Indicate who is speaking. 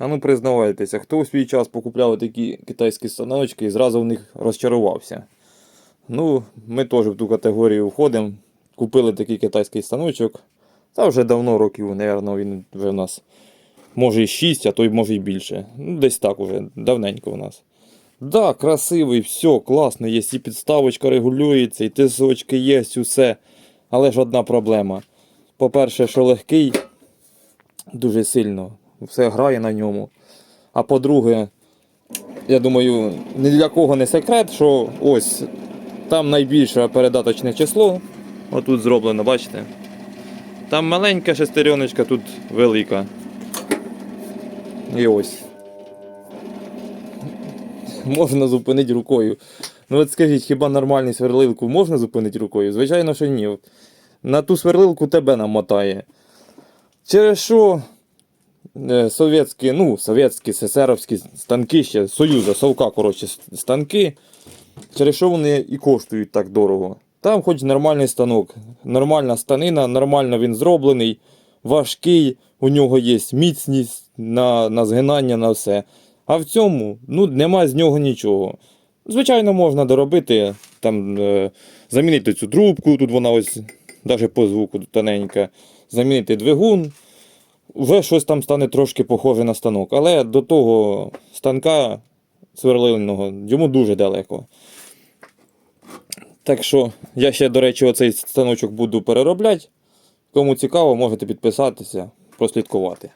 Speaker 1: А ну признавайтеся, хто у свій час покупляв такі китайські станочки і зразу в них розчарувався. Ну, ми теж в ту категорію входимо. Купили такий китайський станочок. Та вже давно років, напевно, він вже в нас може і 6, а то й може й більше. Ну, десь так уже, давненько у нас. Да, красивий, все, класно, є і підставочка регулюється, і тисочки є, усе. Але ж одна проблема. По-перше, що легкий, дуже сильно. Все грає на ньому. А по-друге, я думаю, ні для кого не секрет, що ось там найбільше передаточне число. Отут зроблено, бачите? Там маленька шестереночка, тут велика. І ось. Можна зупинити рукою. Ну от скажіть, хіба нормальну сверлилку можна зупинити рукою? Звичайно, що ні. На ту сверлилку тебе намотає. Через що совєтські, ну, совєтські, СССРовські станки ще, Союза, Совка, коротше, станки, через що вони і коштують так дорого. Там хоч нормальний станок, нормальна станина, нормально він зроблений, важкий, у нього є міцність на, на згинання, на все. А в цьому ну, нема з нього нічого. Звичайно, можна доробити, там, е, замінити цю трубку, тут вона ось, навіть по звуку тоненька, замінити двигун, вже щось там стане трошки похоже на станок. Але до того станка сверлильного йому дуже далеко. Так що я ще, до речі, оцей станочок буду переробляти. Кому цікаво, можете підписатися, прослідкувати.